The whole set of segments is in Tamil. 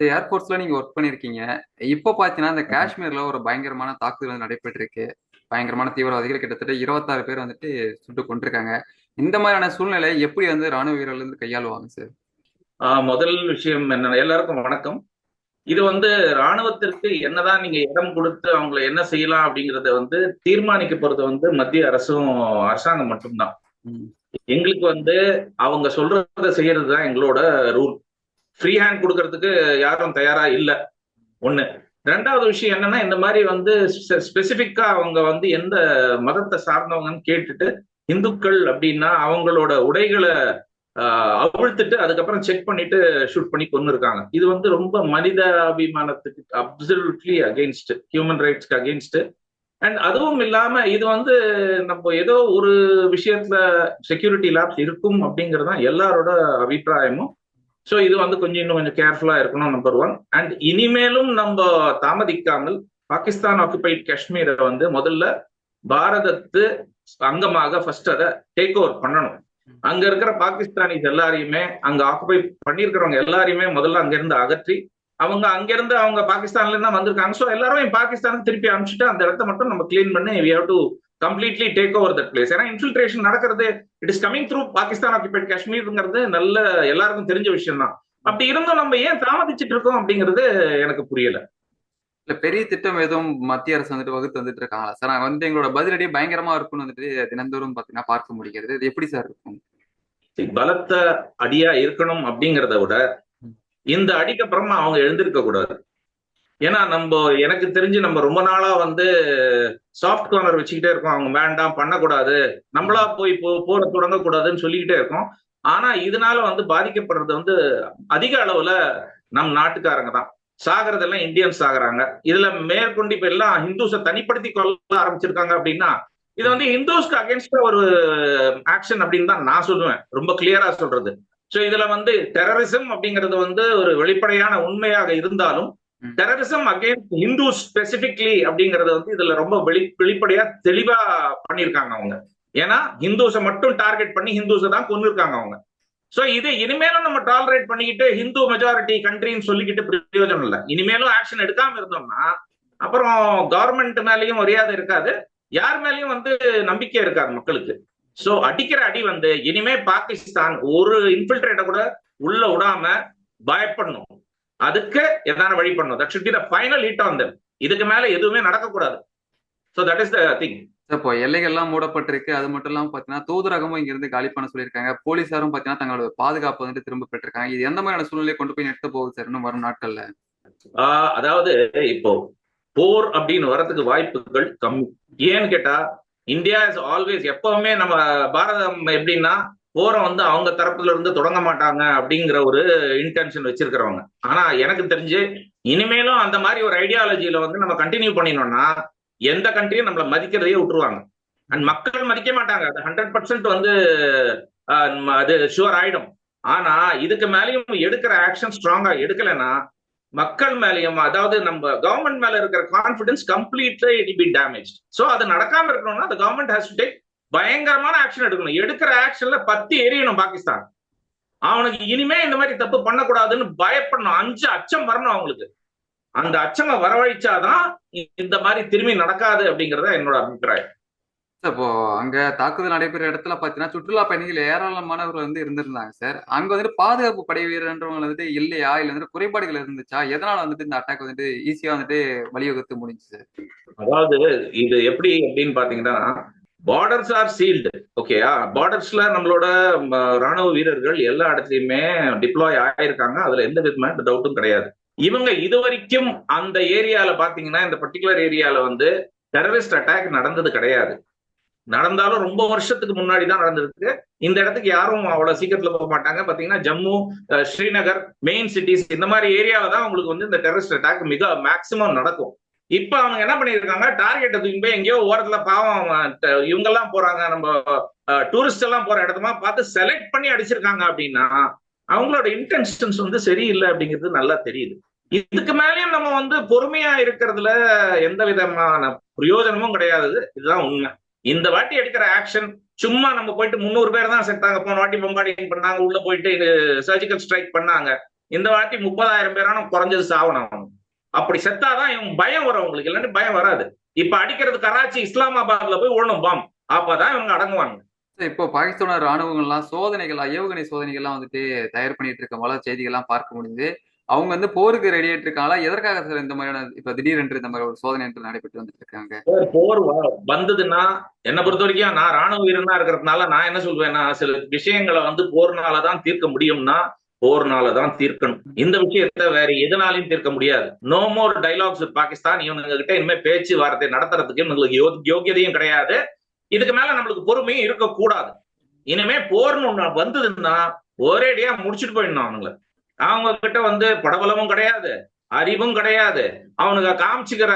ஏர்போர்ட்ஸ்ல நீங்க ஒர்க் பண்ணிருக்கீங்க. இப்போ பாத்தீங்கன்னா இந்த காஷ்மீர்ல ஒரு பயங்கரமான தாக்குதல் வந்து நடைபெற்றிருக்கு. பயங்கரமான தீவிரவாதிகள் கிட்டத்தட்ட இருபத்தாறு பேர் வந்துட்டு சுட்டு கொண்டிருக்காங்க இந்த மாதிரியான சூழ்நிலை எப்படி வந்து ராணுவ வீரர்கள் வந்து கையாளுவாங்க சார் முதல் விஷயம் என்ன எல்லாருக்கும் வணக்கம். இது வந்து ராணுவத்திற்கு என்னதான் நீங்க இடம் கொடுத்து அவங்கள என்ன செய்யலாம் அப்படிங்கறத வந்து தீர்மானிக்க போறது வந்து மத்திய அரசும் அரசாங்கம் மட்டும்தான். எங்களுக்கு வந்து அவங்க சொல்றத செய்யறது தான் எங்களோட ரூல் ஃப்ரீ ஹேண்ட் கொடுக்கறதுக்கு யாரும் தயாரா இல்லை. ஒண்ணு. ரெண்டாவது விஷயம் என்னன்னா இந்த மாதிரி வந்து ஸ்பெசிபிக்கா அவங்க வந்து எந்த மதத்தை சார்ந்தவங்கன்னு கேட்டுட்டு இந்துக்கள் அப்படின்னா அவங்களோட உடைகளை அவிழ்த்துட்டு அதுக்கப்புறம் செக் பண்ணிட்டு ஷூட் பண்ணி கொண்டு இருக்காங்க இது வந்து ரொம்ப மனித அபிமானத்துக்கு அப்சல்யூட்லி அகெயின்ஸ்ட் ஹியூமன் ரைட்ஸ்க்கு அகெயின்ஸ்ட் அண்ட் அதுவும் இல்லாம இது வந்து நம்ம ஏதோ ஒரு விஷயத்துல செக்யூரிட்டி லேப்ஸ் இருக்கும் அப்படிங்கிறது தான் எல்லாரோட அபிப்பிராயமும். ஸோ இது வந்து கொஞ்சம் இன்னும் கொஞ்சம் கேர்ஃபுல்லா இருக்கணும் நம்பர் ஒன் அண்ட் இனிமேலும் நம்ம தாமதிக்காமல் பாகிஸ்தான் ஆக்குபைட் காஷ்மீரை வந்து முதல்ல பாரதத்து அங்கமாக ஃபர்ஸ்ட் அதை டேக் ஓவர் பண்ணணும். அங்க இருக்கிற பாகிஸ்தானிஸ் எல்லாரையுமே அங்க ஆக்குபை பண்ணியிருக்கிறவங்க எல்லாரையுமே முதல்ல அங்க இருந்து அகற்றி அவங்க அங்கிருந்து அவங்க பாகிஸ்தான்ல இருந்து வந்திருக்காங்க. ஸோ எல்லாருமே பாகிஸ்தானுக்கு திருப்பி அனுப்பிச்சுட்டு அந்த இடத்த மட்டும் நம்ம கிளீன் பண்ணி we have to completely take over that place ஏன்னா இன்ஃபில்ட்ரேஷன் நடக்கிறது it is coming through Pakistan occupied காஷ்மீர்ங்கிறது நல்ல எல்லாருக்கும் தெரிஞ்ச விஷயம் தான் அப்படி இருந்தும் நம்ம ஏன் தாமதிச்சுட்டு இருக்கோம் அப்படிங்கிறது எனக்கு புரியல. இல்ல பெரிய திட்டம் எதுவும் மத்திய அரசு வந்துட்டு வகுத்து வந்துட்டு இருக்காங்களா? சார் நாங்க வந்துட்டு எங்களோட பதிலடி பயங்கரமா இருக்கும்னு வந்துட்டு தினந்தோறும் பாத்தீங்கன்னா பார்க்க முடிகிறது. இது எப்படி சார் இருக்கும்? பலத்த அடியா இருக்கணும் அப்படிங்கிறத விட இந்த அடிக்கு அப்புறமா அவங்க எழுந்திருக்க கூடாது. ஏன்னா நம்ம எனக்கு தெரிஞ்சு நம்ம ரொம்ப நாளா வந்து சாஃப்ட் கார்னர் வச்சுக்கிட்டே இருக்கோம். அவங்க வேண்டாம் பண்ணக்கூடாது. நம்மளா போய் போ போற தொடங்கக்கூடாதுன்னு சொல்லிக்கிட்டே இருக்கோம். ஆனா இதனால வந்து பாதிக்கப்படுறது வந்து அதிக அளவுல நம் நாட்டுக்காரங்க தான். சாகிறதெல்லாம் இந்தியன்ஸ் சாகுறாங்க. இதுல மேற்கொண்டு இப்ப எல்லாம் ஹிந்துஸை தனிப்படுத்தி கொள்ள ஆரம்பிச்சிருக்காங்க அப்படின்னா இது வந்து ஹிந்துஸ்க்கு அகேன்ஸ்டா ஒரு ஆக்ஷன் அப்படின்னு தான் நான் சொல்லுவேன். ரொம்ப கிளியரா சொல்றது. சோ இதுல வந்து டெரரிசம் அப்படிங்கிறது வந்து ஒரு வெளிப்படையான உண்மையாக இருந்தாலும். டெரரிசம் அகேன்ஸ்ட் ஹிந்து ஸ்பெசிபிக்லி அப்படிங்கறது வந்து இதுல ரொம்ப வெளி வெளிப்படையா தெளிவா பண்ணியிருக்காங்க அவங்க. ஏன்னா ஹிந்துஸை மட்டும் டார்கெட் பண்ணி ஹிந்துஸை தான் கொண்டு இருக்காங்க அவங்க. சோ இது இனிமேலும் நம்ம டாலரேட் பண்ணிக்கிட்டு ஹிந்து மெஜாரிட்டி கண்ட்ரின்னு சொல்லிக்கிட்டு பிரயோஜனம் இல்லை. இனிமேலும் ஆக்ஷன் எடுக்காம இருந்தோம்னா அப்புறம் கவர்மெண்ட் மேலயும் மரியாதை இருக்காது. யார் மேலயும் வந்து நம்பிக்கை இருக்காது மக்களுக்கு. சோ அடிக்கிற அடி வந்து இனிமே பாகிஸ்தான் ஒரு இன்ஃபில்ட்ரேட்ட கூட உள்ள விடாம பயப்படணும். அதுக்கு எதான வழி பண்ணணும்? That should be the final hit on them. இதுக்கு மேல எதுவுமே நடக்கக்கூடாது. So that is the thing இப்போ எல்லைகள்லாம் மூடப்பட்டிருக்கு. அது மட்டும் இல்லாம பாத்தீங்கன்னா தூதரகமும் இங்க இருந்து காலி பண்ண சொல்லியிருக்காங்க. போலீசாரும் பாத்தீங்கன்னா தங்களோட பாதுகாப்பு வந்துட்டு திரும்ப பெற்றிருக்காங்க. இது எந்த மாதிரியான சூழ்நிலையை கொண்டு போய் நிறுத்த போகுது சார் இன்னும் வரும் நாட்கள்ல? அதாவது இப்போ போர் அப்படின்னு வரதுக்கு வாய்ப்புகள் கம்மி. ஏன்னு கேட்டா இந்தியா இஸ் ஆல்வேஸ் எப்பவுமே நம்ம பாரதம் எப்படின்னா போரை வந்து அவங்க தரப்புல இருந்து தொடங்க மாட்டாங்க அப்படிங்கிற ஒரு இன்டென்ஷன் வச்சிருக்கிறவங்க. ஆனா எனக்கு தெரிஞ்சு இனிமேலும் அந்த மாதிரி ஒரு ஐடியாலஜியில வந்து நம்ம கண்டினியூ பண்ணினோம்னா எந்த கண்ட்ரியும் நம்மளை மதிக்கிறதையே விட்டுருவாங்க. அண்ட் மக்கள் மதிக்க மாட்டாங்க. அது ஹண்ட்ரட் பர்சன்ட் வந்து அது ஷுவர் ஆயிடும். ஆனா இதுக்கு மேலேயும் எடுக்கிற ஆக்ஷன் ஸ்ட்ராங்கா எடுக்கலைன்னா மக்கள் மேலேயும் அதாவது நம்ம கவர்மெண்ட் மேல இருக்கிற confidence completely it be damage so அது நடக்காம இருக்கணும்னா அந்த கவர்மெண்ட் ஹேஸ் டு டேக் பயங்கரமான ஆக்ஷன் எடுக்கணும். எடுக்கிற ஆக்ஷன்ல பத்தி எரியணும் பாகிஸ்தான். அவனுக்கு இனிமே இந்த மாதிரி தப்பு பண்ணக்கூடாதுன்னு பயப்படணும். அஞ்சு அச்சம் வரணும் அவங்களுக்கு. அந்த அச்சங்க வரவழைச்சாதான் இந்த மாதிரி திரும்பி நடக்காது அப்படிங்கறத என்னோட அபிப்பிராயம். இப்போ அங்க தாக்குதல் நடைபெற இடத்துல பாத்தீங்கன்னா சுற்றுலா பயணிகள் ஏராளமானவர்கள் வந்து இருந்திருந்தாங்க சார் அங்க வந்துட்டு பாதுகாப்பு படை வீரன்றவங்க வந்துட்டு இல்லையா? இல்ல வந்துட்டு குறைபாடுகள் இருந்துச்சா? எதனால வந்துட்டு இந்த அட்டாக் வந்துட்டு ஈஸியா வந்துட்டு வழிவகுத்து முடிஞ்சு சார் அதாவது இது எப்படி அப்படின்னு பாத்தீங்கன்னா பார்டர்ஸ் ஆர் சீல்டு ஓகேயா பார்டர்ஸ்ல நம்மளோட ராணுவ வீரர்கள் எல்லா இடத்துலயுமே டிப்ளாய் ஆயிருக்காங்க. அதுல எந்த விதமான டவுட்டும் கிடையாது. இவங்க இது வரைக்கும் அந்த ஏரியால பாத்தீங்கன்னா இந்த பர்டிகுலர் ஏரியால வந்து டெரரிஸ்ட் அட்டாக் நடந்தது கிடையாது. நடந்தாலும் ரொம்ப வருஷத்துக்கு முன்னாடி தான் நடந்திருக்கு இந்த இடத்துக்கு யாரும் அவ்வளவு சீக்கிரத்துல போக மாட்டாங்க. பாத்தீங்கன்னா ஜம்மு ஸ்ரீநகர் மெயின் சிட்டிஸ் இந்த மாதிரி ஏரியாவில தான் உங்களுக்கு வந்து இந்த டெரரிஸ்ட் அட்டாக் மிக மேக்சிமம் நடக்கும். இப்ப அவங்க என்ன பண்ணிருக்காங்க டார்கெட் தூக்கி போய் எங்கேயோ ஓரத்துல பாவம் இவங்க எல்லாம் போறாங்க. நம்ம டூரிஸ்ட் எல்லாம் போற இடத்தமா பார்த்து செலக்ட் பண்ணி அடிச்சிருக்காங்க அப்படின்னா அவங்களோட இன்டென்ஷன்ஸ் வந்து சரியில்லை அப்படிங்கிறது நல்லா தெரியுது. இதுக்கு மேலேயும் நம்ம வந்து பொறுமையா இருக்கிறதுல எந்த விதமான பிரயோஜனமும் கிடையாது. இதுதான் உண்மை. இந்த வாட்டி எடுக்கிற ஆக்ஷன் சும்மா நம்ம போயிட்டு முந்நூறு பேர் தான் செத்தாங்க. போன வாட்டி பொம்பாடிங் பண்ணாங்க. உள்ள போயிட்டு சர்ஜிக்கல் ஸ்ட்ரைக் பண்ணாங்க. இந்த வாட்டி முப்பதாயிரம் பேரான குறைஞ்சது சாவணும் அப்படி செத்தாதான் இவன் பயம் வரும் அவங்களுக்கு. இல்லைன்னு பயம் வராது. இப்ப அடிக்கிறது கராச்சி இஸ்லாமாபாத்ல போய் ஓடணும் பாம் அப்பதான் இவங்க அடங்குவாங்க இப்போ பாகிஸ்தானோட ராணுவங்கள்லாம் சோதனைகள் ஏவுகணை சோதனைகள்லாம் வந்துட்டு தயார் பண்ணிட்டு இருக்க போல செய்திகள்லாம் பார்க்க முடியுது. அவங்க வந்து போருக்கு ரெடி ஆயிட்டு இருக்காங்களா? எதற்காக சார் இந்த மாதிரியான இப்ப திடீரென்று இந்த மாதிரி ஒரு சோதனை என்று நடைபெற்று வந்துட்டு இருக்காங்க? போர் வந்ததுன்னா என்ன பொறுத்த வரைக்கும் நான் ராணுவ வீரனா இருக்கிறதுனால நான் என்ன சொல்வேன்னா சில விஷயங்களை வந்து போர்னாலதான் தீர்க்க முடியும்னா போர்னால தான் தீர்க்கணும். இந்த விஷயத்த வேற எதனாலையும் தீர்க்க முடியாது. நோ மோர் டைலாக்ஸ் பாகிஸ்தான் இவனுங்க கிட்ட இனிமே பேச்சுவார்த்தை நடத்துறதுக்கு இவங்களுக்கு யோகியதையும் கிடையாது. இதுக்கு மேல நம்மளுக்கு பொறுமையும் இருக்கக்கூடாது. இனிமே போர்னு ஒண்ணு வந்ததுன்னா ஒரேடியா முடிச்சுட்டு போயிடணும் அவங்களை. அவங்க கிட்ட வந்து படபலமும் கிடையாது அறிவும் கிடையாது. அவனுங்க காமிச்சுக்கிற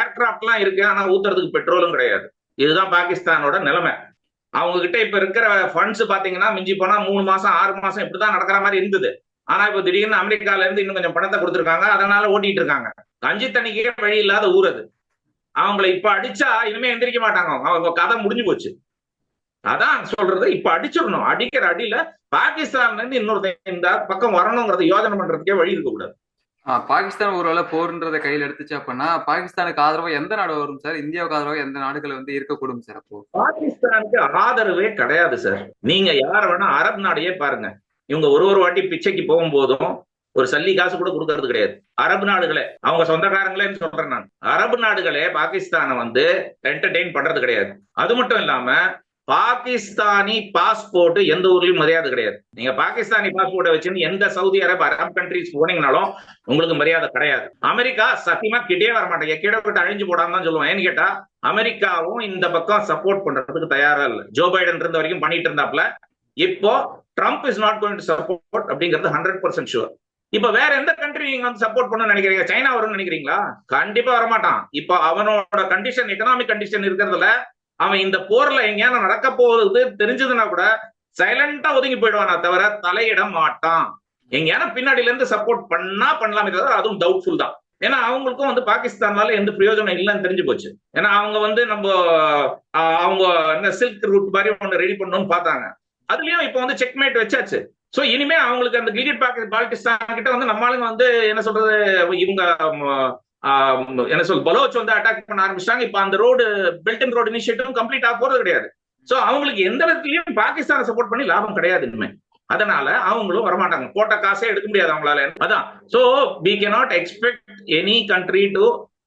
ஏர்கிராப்ட் எல்லாம் இருக்கு ஆனா ஊத்துறதுக்கு பெட்ரோலும் கிடையாது. இதுதான் பாகிஸ்தானோட நிலைமை. அவங்க கிட்ட இப்ப இருக்கிற ஃபண்ட்ஸ் பாத்தீங்கன்னா மிஞ்சி போனா மூணு மாசம் ஆறு மாசம் இப்படிதான் நடக்கிற மாதிரி இருந்தது. ஆனா இப்ப திடீர்னு அமெரிக்கால இருந்து இன்னும் கொஞ்சம் பணத்தை கொடுத்துருக்காங்க அதனால ஓட்டிட்டு இருக்காங்க. கஞ்சி தண்ணிக்கே வழி இல்லாத ஊர் அது. அவங்கள இப்ப அடிச்சா இனிமே எந்திரிக்க மாட்டாங்க அவங்க கதை முடிஞ்சு போச்சு. அதான் சொல்றது. இப்ப அடிச்சிடணும். அடிக்கிற அடியில பாகிஸ்தான்ல இருந்து இன்னொருத்தன் இந்த பக்கம் வரணுங்கிறத யோஜனை பண்றதுக்கே வழி இருக்க கூடாது. பாகிஸ்தான் ஒருவேளை போர்ன்றதை கையில் எடுத்துச்சு அப்படின்னா பாகிஸ்தானுக்கு ஆதரவா எந்த நாடு வரும் சார்? இந்தியாவுக்கு ஆதரவா எந்த நாடுகள் வந்து இருக்கக்கூடும் சார் அப்போ? பாகிஸ்தானுக்கு ஆதரவே கிடையாது சார். நீங்க யார வேணா அரபு நாடையே பாருங்க. இவங்க ஒரு ஒரு வாட்டி பிச்சைக்கு போகும்போதும் ஒரு சல்லி காசு கூட கொடுக்கறது கிடையாது. அரபு நாடுகளே அவங்க சொந்தக்காரங்களேன்னு சொல்றேன் நான். அரபு நாடுகளே பாகிஸ்தானை வந்து என்டர்டெயின் பண்றது கிடையாது. அது மட்டும் இல்லாம பாகிஸ்தானி பாஸ்போர்ட் எந்த ஊர்லயும் மரியாதை கிடையாது. நீங்க பாகிஸ்தானி பாஸ்போர்ட்டை வச்சுன்னு எந்த சவுதி அரேப் அரப் கண்ட்ரிஸ் போனீங்கனாலும் உங்களுக்கு மரியாதை கிடையாது. அமெரிக்கா சத்தியமா கிட்டே வர மாட்டாங்க கிட்ட விட்டு அழிஞ்சு போடாம தான் சொல்லுவேன். ஏன்னு கேட்டா அமெரிக்காவும் இந்த பக்கம் சப்போர்ட் பண்றதுக்கு தயாரா இல்ல. ஜோ பைடன் இருந்த வரைக்கும் பண்ணிட்டு இருந்தாப்ல இப்போ Trump is not going to support அப்படிங்கிறது ஹண்ட்ரட் பர்சன்ட் ஷுவர் இப்ப வேற எந்த கண்ட்ரி நீங்க வந்து சப்போர்ட் பண்ண நினைக்கிறீங்க? சைனா வரும்னு நினைக்கிறீங்களா? கண்டிப்பா வரமாட்டான். இப்போ அவனோட கண்டிஷன் எக்கனாமிக் கண்டிஷன் இருக்கிறதுல அவன் இந்த போர்ல எங்கேயான நடக்க போகுது தெரிஞ்சதுன்னா கூட சைலண்டா ஒதுங்கி போயிடுவானா தவிர தலையிட மாட்டான். எங்கேயான பின்னாடில இருந்து சப்போர்ட் பண்ணா பண்ணலாமே தவிர அதுவும் டவுட்ஃபுல் தான். ஏன்னா அவங்களுக்கும் வந்து பாகிஸ்தானால எந்த பிரயோஜனம் இல்லைன்னு தெரிஞ்சு போச்சு. ஏன்னா அவங்க வந்து நம்ம அவங்க என்ன சில்க் ரூட் மாதிரி ஒன்று ரெடி பண்ணணும்னு பார்த்தாங்க. அதுலயும் இப்போ வந்து செக்மேட் வச்சாச்சு. சோ இனிமே அவங்களுக்கு அந்த கிரிக்கெட் பாகிஸ்தான் கிட்ட வந்து நம்ம ஆளுங்க வந்து என்ன சொல்றது இவங்க என்ன சொல் பலோச் வந்து அட்டாக் பண்ண ஆரம்பிச்சிட்டாங்க. இப்ப அந்த road belt and road initiative complete ஆக போறது கிடையாது. சோ அவங்களுக்கு எந்த விதத்திலயும் பாகிஸ்தானை சப்போர்ட் பண்ணி லாபம் கிடையாது இனிமே. அதனால அவங்களும் வரமாட்டாங்க. போட்ட காசே எடுக்க முடியாது அவங்களால. அதான். So we not expect any country to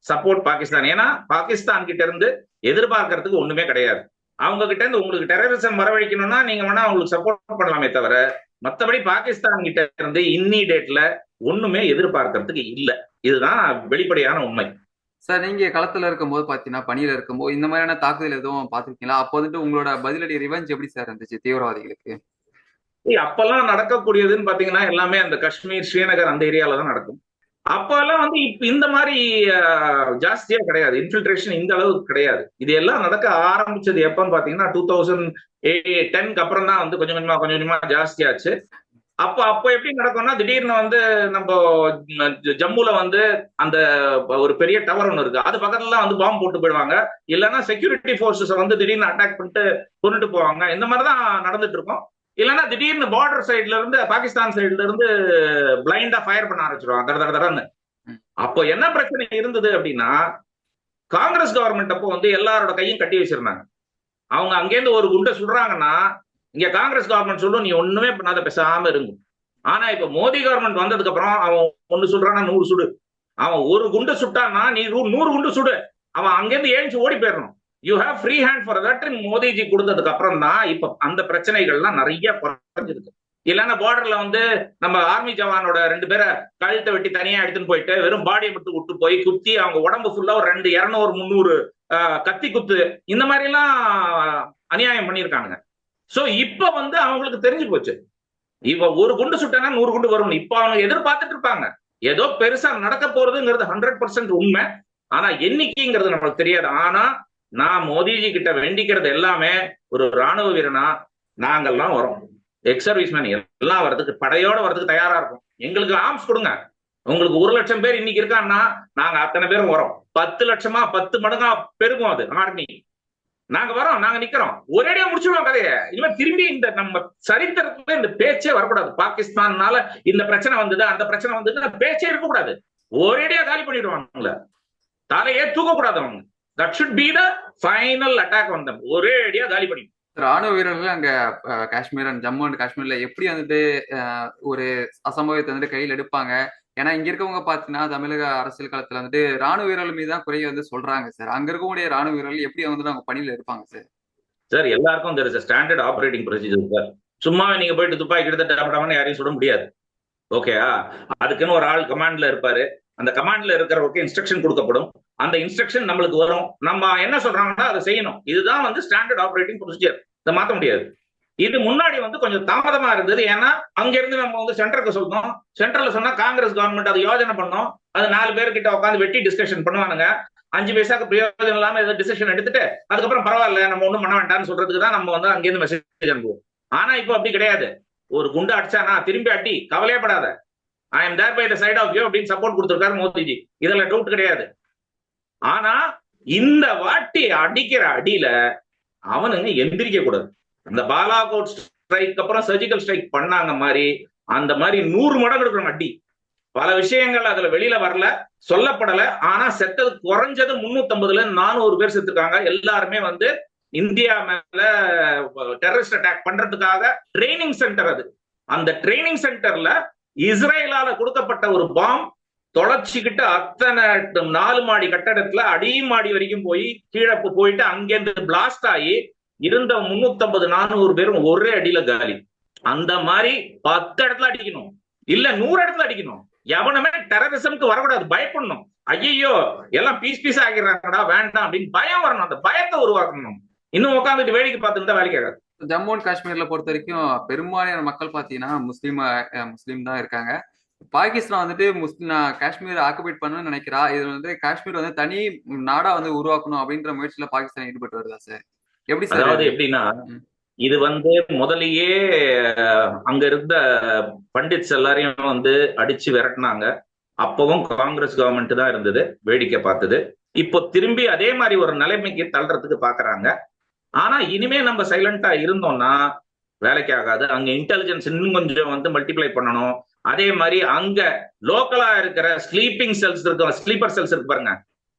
support Pakistan. ஏன்னா பாகிஸ்தான் கிட்ட இருந்து எதிர்பார்க்கறதுக்கு ஒண்ணுமே கிடையாது. அவங்க கிட்ட இருந்து உங்களுக்கு டெரரிசம் வரவழைக்கணும்னா நீங்க வேணா அவங்களுக்கு சப்போர்ட் பண்ணலாமே தவிர மத்தபடி பாகிஸ்தான் கிட்ட இருந்து இன்னி டேட்ல ஒண்ணுமே எதிர்பார்க்கறதுக்கு இல்ல. இதுதான் வெளிப்படையான உண்மை. சார் நீங்க களத்துல இருக்கும்போது பாத்தீங்கன்னா பணியில இருக்கும்போது இந்த மாதிரியான தாக்குதல் எதுவும் பார்த்திருக்கீங்களா? அப்போ வந்துட்டு உங்களோட பதிலடி ரிவெஞ்ச் எப்படி சார் இருந்துச்சு தீவிரவாதிகளுக்கு? அப்பெல்லாம் நடக்கக்கூடியதுன்னு பாத்தீங்கன்னா எல்லாமே அந்த காஷ்மீர் ஸ்ரீநகர் அந்த ஏரியால தான் நடக்கும். அப்பெல்லாம் வந்து இப்ப இந்த மாதிரி ஜாஸ்தியா கிடையாது. இன்ஃபில்ட்ரேஷன் இந்த அளவுக்கு கிடையாது. இது எல்லாம் நடக்க ஆரம்பிச்சது எப்பன்னு பாத்தீங்கன்னா டூ தௌசண்ட் டென்க்கு அப்புறம் தான் வந்து கொஞ்சம் கொஞ்சமா கொஞ்சம் கொஞ்சமா ஜாஸ்தியாச்சு. அப்ப அப்போ எப்படி நடக்கும்னா திடீர்னு வந்து நம்ம ஜம்முல வந்து அந்த ஒரு பெரிய டவர் ஒன்று இருக்கு. அது பக்கத்துல வந்து பாம்பு போட்டு போயிடுவாங்க. இல்லைன்னா செக்யூரிட்டி போர்சஸ் வந்து திடீர்னு அட்டாக் பண்ணிட்டு கொண்டுட்டு போவாங்க. இந்த மாதிரி தான் நடந்துட்டு இருக்கும். இல்லைன்னா திடீர்னு பார்டர் சைடுல இருந்து பாகிஸ்தான் சைடுல இருந்து பிளைண்டா ஃபயர் பண்ண ஆரம்பிச்சிருவாங்க. தட தட தடன்னு. அப்போ என்ன பிரச்சனை இருந்தது அப்படின்னா காங்கிரஸ் கவர்மெண்ட் அப்போ வந்து எல்லாரோட கையும் கட்டி வச்சிருந்தாங்க. அவங்க அங்கேருந்து ஒரு குண்டை சுடுறாங்கன்னா இங்க காங்கிரஸ் கவர்மெண்ட் சொல்லும் நீ ஒண்ணுமே பண்ணாத பேசாம இருக்கும் ஆனா இப்ப மோடி கவர்மெண்ட் வந்ததுக்கு அப்புறம் அவன் ஒண்ணு சுடுறானா நூறு சுடு. அவன் ஒரு குண்டு சுட்டான்னா நீ நூறு குண்டு சுடு. அவன் அங்கேருந்து ஏழுச்சு ஓடி போயிடணும். You have free hand for that Modiji கொடுத்ததுக்கு அப்புறம் தான் இப்ப அந்த பிரச்சனைகள்லாம் நிறைய குறைஞ்சிருக்கு. இல்லைன்னா பார்டர்ல வந்து நம்ம ஆர்மி ஜவானோட ரெண்டு பேரை கழுத்தை வெட்டி தனியா எடுத்துன்னு போயிட்டு வெறும் பாடியை மட்டும் விட்டு போய் குத்தி அவங்க உடம்பு ஃபுல்லா ஒரு ரெண்டு இருநூறு முந்நூறு ஆஹ், கத்தி குத்து இந்த மாதிரி எல்லாம் அநியாயம் பண்ணியிருக்காங்க சோ இப்ப வந்து அவங்களுக்கு தெரிஞ்சு போச்சு. இவ ஒரு குண்டு சுட்டானா நூறு குண்டு வரும் இப்ப அவங்க எதிர்பார்த்துட்டு இருப்பாங்க. ஏதோ பெருசா நடக்க போறதுங்கிறது ஹண்ட்ரட் பர்சன்ட் உண்மை. ஆனா எண்ணிக்கைங்கிறது நம்மளுக்கு தெரியாது. ஆனா நான் மோதிஜி கிட்ட வேண்டிக்கிறது எல்லாமே ஒரு ராணுவ வீரனா நாங்கெல்லாம் வரோம். எக்ஸ் சர்வீஸ்மேன் எல்லாம் வர்றதுக்கு படையோட வர்றதுக்கு தயாரா இருக்கும் எங்களுக்கு ஆர்ம்ஸ் கொடுங்க. உங்களுக்கு ஒரு லட்சம் பேர் இன்னைக்கு இருக்கான்னா நாங்க அத்தனை பேரும் வரோம். பத்து லட்சமா பத்து மடங்கா பெருகும் அது ஆர்மி நாங்க வரோம் நாங்க நிக்கிறோம். ஒரேடியா முடிச்சிடுவோம் கதையை. இனிமே திரும்பி இந்த நம்ம சரித்திரத்துல இந்த பேச்சே வரக்கூடாது. பாகிஸ்தான்னால இந்த பிரச்சனை வந்தது அந்த பிரச்சனை வந்தது அந்த பேச்சே இருக்கக்கூடாது. ஒரேடியா காலி பண்ணிடுவாங்கல்ல தலையே தூக்கக்கூடாது அவங்க. That should be the final attack வந்தோம் ஒரேடியா காலி பண்ணி. ராணுவ வீரர்கள் அங்க காஷ்மீர் அண்ட் ஜம்மு அண்ட் காஷ்மீர்ல எப்படி வந்துட்டு ஒரு அசம்பவத்தை வந்துட்டு கையில் எடுப்பாங்க? ஏன்னா இங்க இருக்கவங்க பாத்தீங்கன்னா தமிழக அரசியல் காலத்துல வந்துட்டு ராணுவ வீரர்கள் மீது தான் குறைய வந்து சொல்றாங்க சார். அங்க இருக்கக்கூடிய ராணுவ வீரர்கள் எப்படி வந்து அவங்க பணியில இருப்பாங்க சார்? சார் எல்லாருக்கும் there sir standard operating procedure sir. சும்மா நீங்க போயிட்டு துப்பாக்கி எடுத்து டபடமன்னு யாரையும் சுட முடியாது. ஓகேயா அதுக்குன்னு ஒரு ஆள் கமாண்ட்ல இருப்பாரு. அந்த கமாண்ட்ல இருக்கிறவருக்கு இன்ஸ்ட்ரக்ஷன் கொடுக்கப்படும். அந்த இன்ஸ்ட்ரக்ஷன் நம்மளுக்கு வரும். நம்ம என்ன சொல்றாங்கன்னா அதை செய்யணும். இதுதான் வந்து ஸ்டாண்டர்ட் ஆபரேட்டிங் ப்ரொசீஜர் இதை மாத்த முடியாது. இது முன்னாடி வந்து கொஞ்சம் தாமதமா இருந்தது. ஏன்னா அங்க இருந்து நம்ம வந்து சென்டருக்கு சொல்லணும் சென்ட்ரல்ல சொன்னா காங்கிரஸ் கவர்மெண்ட் அதை யோஜனை பண்ணோம். அது நாலு பேர்கிட்ட உட்காந்து வெட்டி டிஸ்கஷன் பண்ணுவானுங்க. அஞ்சு பைசாக்கு பிரயோஜனம் இல்லாம ஏதோ டிசிஷன் எடுத்துட்டு அதுக்கப்புறம் பரவாயில்ல நம்ம ஒண்ணும் பண்ண வேண்டாம்னு சொல்றதுக்கு தான் நம்ம வந்து அங்கேருந்து மெசேஜ் அனுப்புவோம். ஆனா இப்போ அப்படி கிடையாது. ஒரு குண்டு அடிச்சானா திரும்பி அடி கவலையப்படாத I am there by the side of you அப்படின்னு சப்போர்ட் கொடுத்துருக்காரு மோதிஜி. இதுல டவுட் கிடையாது. ஆனா இந்த வாட்டி அடிக்கிற அடியில அவனுங்க எந்திரிக்க கூடாது அந்த பாலாகோட் ஸ்ட்ரைக் அப்புறம் சர்ஜிக்கல் ஸ்ட்ரைக் பண்ணாங்க மாதிரி அந்த மாதிரி நூறு மடங்கு எடுக்கணும் அடி. பல விஷயங்கள் அதுல வெளியில வரல சொல்லப்படல. ஆனா செத்தது குறைஞ்சது முன்னூத்தி ஐம்பதுல நானூறு பேர் செத்துருக்காங்க. எல்லாருமே வந்து இந்தியா மேல டெரரிஸ்ட் அட்டாக் பண்றதுக்காக ட்ரைனிங் சென்டர் அது. அந்த ட்ரைனிங் சென்டர்ல இஸ்ரேலால கொடுக்கப்பட்ட ஒரு பாம் தொலைச்சிக்கிட்டு அத்தனை நாலு மாடி கட்டடத்துல அடி மாடி வரைக்கும் போய் கீழே போயிட்டு அங்கேருந்து பிளாஸ்ட் ஆகி இருந்த முன்னூத்தி ஐம்பது நானூறு பேரும் ஒரே அடியில காலி. அந்த மாதிரி பத்து இடத்துல அடிக்கணும். இல்ல நூறு இடத்துல அடிக்கணும். எவனுமே டெரரிசம்க்கு வரக்கூடாது. பயப்படணும். ஐயோ எல்லாம் பீஸ் பீஸ் ஆகிடுறாங்கடா வேண்டாம் அப்படின்னு பயம் வரணும். அந்த பயத்தை உருவாக்கணும். இன்னும் உட்காந்துட்டு வேடிக்கை பார்த்துட்டு தான் வேலைக்கு ஆகாது. ஜம்மு அண்ட் காஷ்மீர்ல பொறுத்த வரைக்கும் பெரும்பாலான மக்கள் பாத்தீங்கன்னா முஸ்லீம் முஸ்லீம் தான் இருக்காங்க. பாகிஸ்தான் வந்துட்டு முஸ்லிம் காஷ்மீர் ஆக்குபேட் பண்ணணும்னு நினைக்கிறா. இது வந்து காஷ்மீர் வந்து தனி நாடா வந்து உருவாக்கணும் அப்படின்ற முயற்சியில பாகிஸ்தான் ஈடுபட்டு வருதா சார் எப்படி அதாவது? எப்படின்னா. இது வந்து முதலியே அங்க இருந்த பண்டிட்ஸ் எல்லாரையும் வந்து அடிச்சு விரட்டினாங்க. அப்பவும் காங்கிரஸ் கவர்மெண்ட் தான் இருந்தது வேடிக்கை பார்த்தது. இப்போ திரும்பி அதே மாதிரி ஒரு நிலைமைக்கு தள்ளுறதுக்கு பாக்குறாங்க. ஆனா இனிமே நம்ம சைலண்டா இருந்தோம்னா வேலைக்கு ஆகாது அங்க இன்டெலிஜென்ஸ் இன்னும் கொஞ்சம் வந்து மல்டிப்ளை பண்ணணும். அதே மாதிரி அங்க லோக்கலா இருக்கிற ஸ்லீப்பிங் செல்ஸ் இருக்கு ஸ்லீப்பர் செல்ஸ் இருக்கு பாருங்க.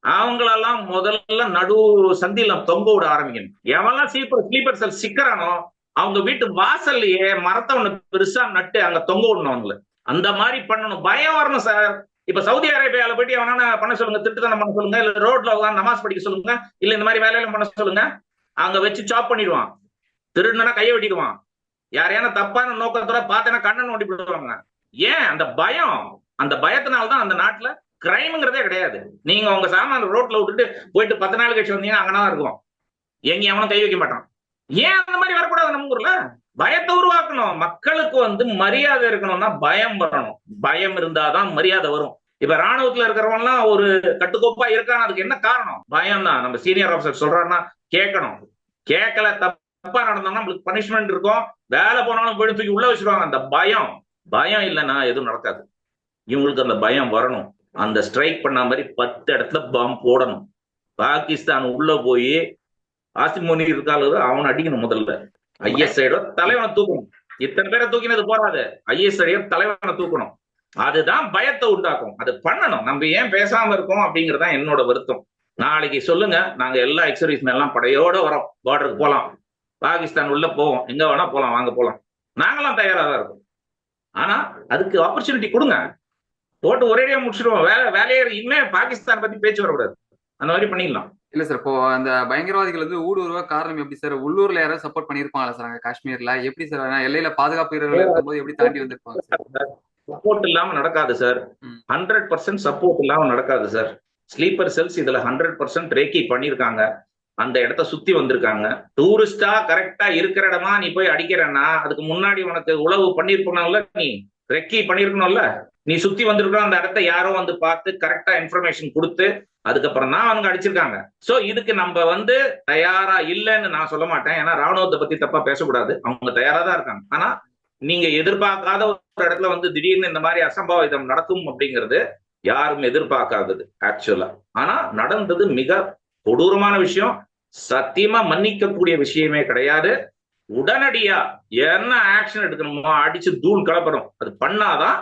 அவங்களெல்லாம் முதல்ல நடு சந்தியில தொங்க விட ஆரம்பிக்கணும். எவெல்லாம் ஸ்லீப்பர் ஸ்லீப்பர் செல் சிக்கிறானோ அவங்க வீட்டு வாசல்லையே மரத்தை ஒண்ணு பெருசா நட்டு அங்க தொங்க விடணும் அவங்கள. அந்த மாதிரி பண்ணணும். பயம் வரணும் சார் இப்ப சவுதி அரேபியால போயிட்டு எவனா பண்ண சொல்லுங்க? திட்டுத்தனம் பண்ண சொல்லுங்க? இல்ல ரோட்ல உட்காந்து நமாஸ் படிக்க சொல்லுங்க? இல்ல இந்த மாதிரி வேலையெல்லாம் பண்ண சொல்லுங்க? அங்க வச்சு சாப் பண்ணிடுவான். திருடுனா கையை வெட்டிடுவான். யாரையான தப்பான நோக்கத்தோட பார்த்தேன்னா கண்ணன் ஓட்டி போடுவாங்க ஏன்? அந்த பயம். அந்த பயத்தினால்தான் அந்த நாட்டுல கிரைம்ங்கிறதே கிடையாது. நீங்க உங்க சாமான ரோட்ல விட்டுட்டு போயிட்டு பத்து நாள் கழிச்சு வந்தீங்கன்னா அங்கதான் இருக்கும். எங்க அவனும் கை வைக்க மாட்டான். ஏன் அந்த மாதிரி வரக்கூடாது நம்ம ஊர்ல? பயத்தை உருவாக்கணும். மக்களுக்கு வந்து மரியாதை இருக்கணும்னா பயம் வரணும். பயம் இருந்தாதான் மரியாதை வரும். இப்ப ராணுவத்துல இருக்கிறவன்லாம் ஒரு கட்டுக்கோப்பா இருக்கான்னு அதுக்கு என்ன காரணம்? பயம் தான். நம்ம சீனியர் ஆஃபீஸர் சொல்றாருன்னா கேட்கணும். கேட்கல தப்பா நடந்தோம்னா நம்மளுக்கு பனிஷ்மெண்ட் இருக்கும். வேலை போனாலும் போயிட்டு தூக்கி உள்ள வச்சிருவாங்க. அந்த பயம். பயம் இல்லைன்னா எதுவும் நடக்காது. இவங்களுக்கு அந்த பயம் வரணும். அந்த ஸ்ட்ரைக் பண்ண மாதிரி பத்து இடத்துல பாம்பு போடணும். பாகிஸ்தான் உள்ள போய் ஆசிமோனி இருக்காளு அவனை அடிக்கணும் முதல்ல. ஐஎஸ்ஐட தலைவனை தூக்கணும். இத்தனை பேரை தூக்கினது போறாது. ஐஎஸ்ஐயோ தலைவனை தூக்கணும். அதுதான் பயத்தை உண்டாக்கும். அது பண்ணணும். நம்ம ஏன் பேசாம இருக்கோம் அப்படிங்கறதுதான் என்னோட வருத்தம். நாளைக்கு சொல்லுங்க. நாங்க எல்லா எக்ஸர்வீஸ் எல்லாம் படையோட வரோம். பார்டருக்கு போலாம். பாகிஸ்தான் உள்ள போவோம். எங்க வேணா போலாம். வாங்க போலாம். நாங்களாம் தயாரா தான் இருக்கோம். ஆனா அதுக்கு ஆப்பர்ச்சுனிட்டி கொடுங்க. போட்டு ஒரேடியா முடிச்சிடுவோம். வேலை வேலையே இனிமே பாகிஸ்தான் பத்தி பேச்சு வரக்கூடாது. அந்த மாதிரி பண்ணிடலாம். இல்ல சார் இப்போ அந்த பயங்கரவாதிகள் வந்து ஊடுருவ காரணம் எப்படி சார் உள்ளூர்ல யாராவது சப்போர்ட் பண்ணிருப்பாங்களா சார் அங்க காஷ்மீர்ல? எப்படி சார் எல்லையில பாதுகாப்பு வீரர்கள் இருக்கும்போது எப்படி தாண்டி வந்திருப்பாங்க சார் சப்போர்ட் இல்லாம நடக்காது சார். ஹண்ட்ரட் பர்சன்ட் சப்போர்ட் இல்லாம நடக்காது சார் ஸ்லீப்பர் செல்ஸ் இதுல ஹண்ட்ரட் பர்சன்ட் ரேக்கி பண்ணிருக்காங்க அந்த இடத்த சுத்தி வந்திருக்காங்க. டூரிஸ்டா கரெக்டா இருக்கிற இடமா நீ போய் அடிக்கிறன்னா அதுக்கு முன்னாடி உனக்கு உளவு பண்ணிருக்கணும்ல நீ? ரெக்கி பண்ணிருக்கணும்ல நீ சுத்தி வந்திருக்கிற அந்த இடத்த யாரோ வந்து பார்த்து கரெக்டா இன்ஃபர்மேஷன் கொடுத்து அதுக்கப்புறம் தான் அவங்க அடிச்சிருக்காங்க. சோ இதுக்கு நம்ம வந்து தயாரா இல்லைன்னு நான் சொல்ல மாட்டேன். ஏன்னா ராணுவத்தை பத்தி தப்பா பேசக்கூடாது. அவங்க தயாரா தான் இருக்காங்க. ஆனா நீங்க எதிர்பார்க்காத ஒரு இடத்துல வந்து திடீர்னு இந்த மாதிரி அசம்பாவிதம் நடக்கும் அப்படிங்கிறது யாரும் எதிர்பார்க்காதது ஆக்சுவலா ஆனா நடந்தது மிக கொடூரமான விஷயம். சத்தியமா மன்னிக்கக்கூடிய விஷயமே கிடையாது. உடனடியா என்ன ஆக்ஷன் எடுக்கணுமோ அடிச்சு தூள் கலப்படும். அது பண்ணாதான்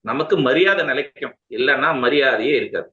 நமக்கு மரியாதை நிலைக்கும். இல்லைன்னா மரியாதையே இருக்காது.